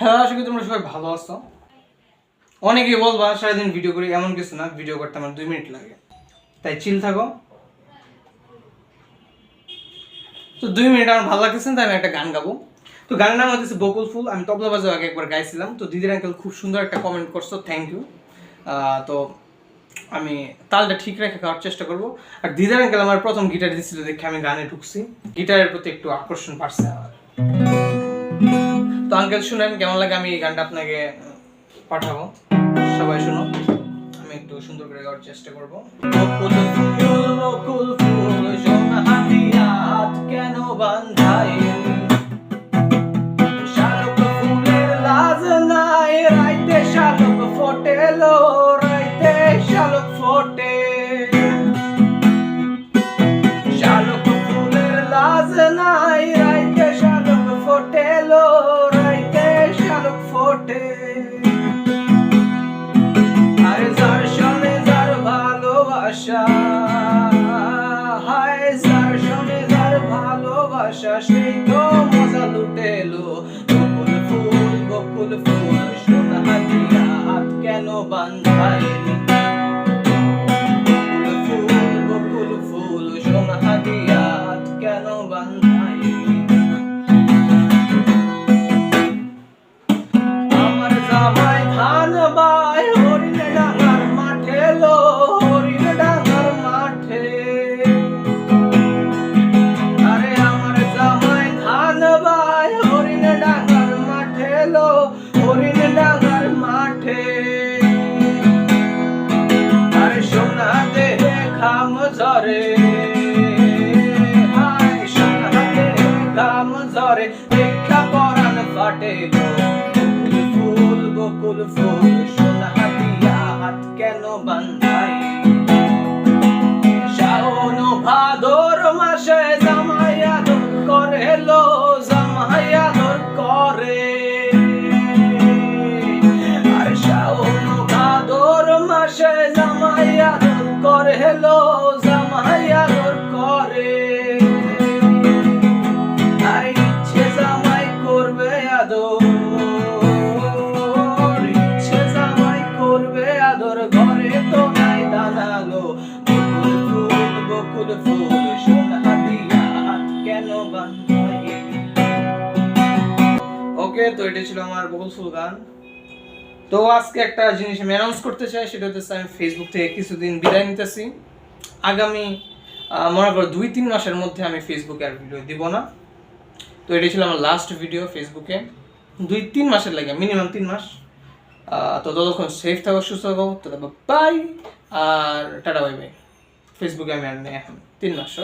হ্যাঁ আশা করি তোমরা সবাই ভালো আছো। অনেকেই বলবা, সারাদিন ভিডিও করি, এমন কিছু না ভিডিও করতে আমার দুই মিনিট লাগে। তাই চিল থাকো। তো দুই মিনিট আমার ভালো লাগতেছে তাই আমি একটা গান গাবো। তো গানের নাম হচ্ছে বকুল ফুল, আমি তবলা বাজাও আগে একবার গাইছিলাম। তো দিদির আঙ্কেল খুব সুন্দর একটা কমেন্ট করছ থ্যাংক ইউ তো আমি তালটা ঠিক রেখে খাওয়ার চেষ্টা করব। আর দিদার আঙ্কেল আমার প্রথম গিটার দিছিল দেখে আমি গানে ঢুকছি। গিটারের প্রতি একটু আকর্ষণ বাড়ছে আমার। তো আঙ্কেল শুনেন, কেমন লাগে? আমি এই গানটা আপনাকে পাঠাবো। সবাই শুনো আমি একটু সুন্দর করে গাওয়ার চেষ্টা করব। কেন বান্ধাই শালুক লাজ নাই, রাইতে শালুক ফোটেলো রাইতে শালুক ফোটে। লাজ নাই, রাইতে ফোটেলো ভালোবাসা সেই তো মজা লুটেলো বকুল ফুল বকুল ফুল, সোনা হাতিয়া হাত কেন বান্ধাইলি বকুল ফুল বকুল ফুল, সোনা হাতিয়া হাত কেন বান্ধাইলি ঝরে। হায় দেহে খাম ঝরে দেখা পরাণ ফাটে ফুল বকুল ফুল, সোনা হাতিয়া হাত কেন বান্ধাই ওকে, তো এটা ছিল আমার বকুল ফুল গান। তো আজকে একটা জিনিস আমি অ্যানাউন্স করতে চাই, সেটা হচ্ছে আমি ফেসবুক থেকে কিছুদিন বিদায় নিতেছি। আগামী মনে করো দুই তিন মাসের মধ্যে আমি ফেসবুকে আর ভিডিও দিব না। তো এটা ছিল আমার লাস্ট ভিডিও ফেসবুকে দুই তিন মাসের লাগে মিনিমাম তিন মাস। তো ততক্ষণ সেফ থাকো, সুস্থ থাকো, তো বাই আর টাটা বাই বাই ফেসবুকে আমি আর নেই এখন। তিন মাস